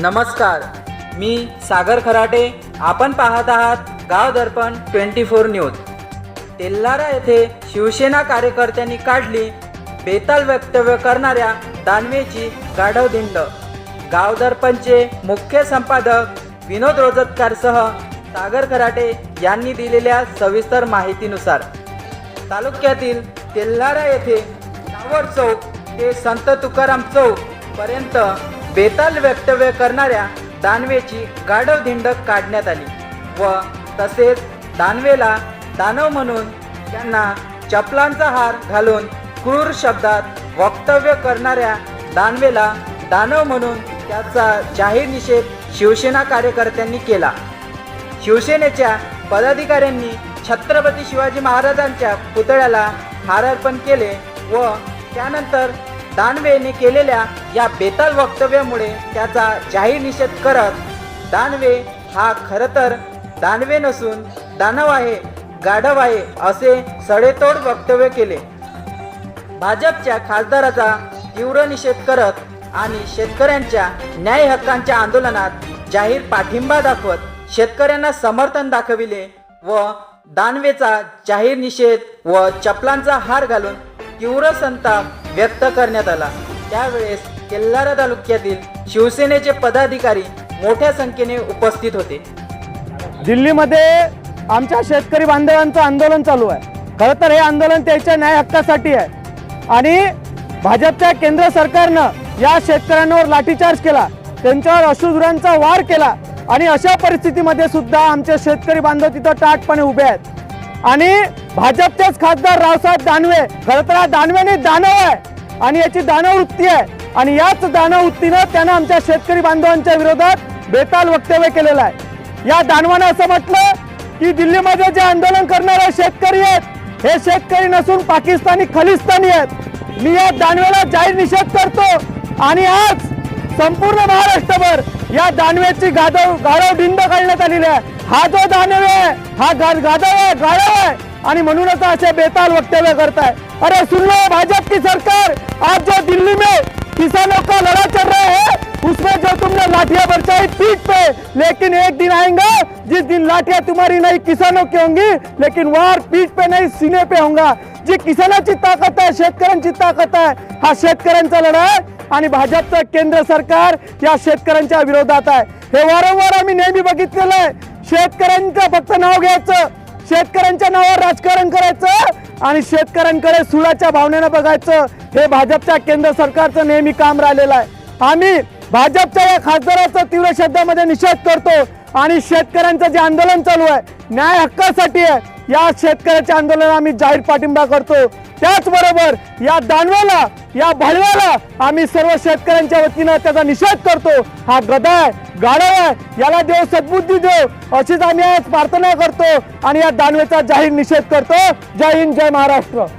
नमस्कार मी सागर खराटे आपण पाहत आहात गाव दर्पण ट्वेंटी फोर न्यूज. तेल्हारा येथे शिवसेना कार्यकर्त्यांनी काढली बेताल वक्तव्य करणाऱ्या दानवेची गाढव दिंड. गाव दर्पणचे मुख्य संपादक विनोद रोजतकारसह सागर खराटे यांनी दिलेल्या सविस्तर माहितीनुसार तालुक्यातील तेल्हारा येथे टावर चौक ते संत तुकाराम चौक पर्यंत बेताल वक्तव्य करणाऱ्या दानवेची गाढव धिंड काढण्यात आली. व तसेच दानवेला दानव म्हणून त्यांना चपलांचा हार घालून क्रूर शब्दात वक्तव्य करणाऱ्या दानवेला दानव म्हणून त्याचा जाहीर निषेध शिवसेना कार्यकर्त्यांनी केला. शिवसेनेच्या पदाधिकाऱ्यांनी छत्रपती शिवाजी महाराजांच्या पुतळ्याला हार अर्पण केले व त्यानंतर दानवेने केलेल्या या बेताल वक्तव्यामुळे त्याचा जाहीर निषेध करत दानवे हा खरं तर दानवे नसून दानव आहे गाढव आहे असे सडेतोड वक्तव्य केले. भाजपच्या खासदाराचा तीव्र निषेध करत आणि शेतकऱ्यांच्या न्याय हक्कांच्या आंदोलनात जाहीर पाठिंबा दाखवत शेतकऱ्यांना समर्थन दाखविले व दानवेचा जाहीर निषेध व चपलांचा हार घालून तीव्र संताप व्यक्त करण्यात आला. त्यावेळेस तेल्हारा तालुक्यातील शिवसेनेचे पदाधिकारी मोठ्या संख्येने उपस्थित होते. दिल्लीमध्ये आमच्या शेतकरी बांधवांचं आंदोलन चालू आहे. खरं तर हे आंदोलन त्यांच्या न्याय हक्कासाठी आहे. आणि भाजपच्या केंद्र सरकारनं या शेतकऱ्यांवर लाठीचार्ज केला. त्यांच्यावर अश्रुधुरांचा वार केला. आणि अशा परिस्थितीमध्ये सुद्धा आमचे शेतकरी बांधव तिथं टाटपणे उभे आहेत. आणि भाजपचेच खासदार रावसाहेब दानवे खरंतर दानवेने दानव आहे. आणि याची दानव वृत्ती आहे. आणि याच दानव वृत्तीनं त्यानं आमच्या शेतकरी बांधवांच्या विरोधात बेताल वक्तव्य केलेलं आहे. या दानवानं असं म्हटलं की दिल्लीमध्ये जे आंदोलन करणारे शेतकरी आहेत हे शेतकरी नसून पाकिस्तानी खलिस्तानी आहेत. मी या दानवेला जाहीर निषेध करतो. आणि आज संपूर्ण महाराष्ट्रभर या दानवेची गादव गाढव ढिंड काढण्यात आलेली आहे. हा जो दानवे आहे हा गा- आहे गाढव आहे. आणि म्हणूनच असे बेताल वक्तव्य करताय. अरे सुन लो भाजप की सरकार. आज जो दिल्ली में किसानों का लड़ा चल रहा है उसमें जो तुमने लाठियां बरसाई पीठ पे। लेकिन एक दिन आएगा जिस दिन लाठियां तुम्हारी नहीं किसानों की होंगी लेकिन वार पीठ पे नहीं सीने पे होगा। जी किसानाची ताकद आहे शेतकऱ्यांची ताकद आहे हा शेतकऱ्यांचा लढा आहे आणि भाजपचं केंद्र सरकार या शेतकऱ्यांच्या विरोधात आहे. हे वारंवार आम्ही नेहमी बघितलेलं आहे. शेतकऱ्यांचं फक्त नाव घ्यायचं राजकारण करायचं आणि शेतकऱ्यांकडे सुडाच्या भावनेनं बघायचं हे भाजपच्या केंद्र सरकारचं नेहमी काम राहिलेलं आहे. आम्ही भाजपच्या या खासदाराचा तीव्र शब्दामध्ये निषेध करतो आणि शेतकऱ्यांचं जे आंदोलन चालू आहे न्याय हक्कासाठी आहे. या शेतकऱ्याच्या आंदोलनाला आम्ही जाहीर पाठिंबा करतो. त्याचबरोबर या दानवाला या भाडव्याला आम्ही सर्व शेतकऱ्यांच्या वतीनं त्याचा निषेध करतो. हा गदाय आहे आहे याला देव सद्बुद्धी देव अशीच आम्ही आज प्रार्थना करतो आणि या दानवेचा जाहीर निषेध करतो. जय हिंद जय महाराष्ट्र.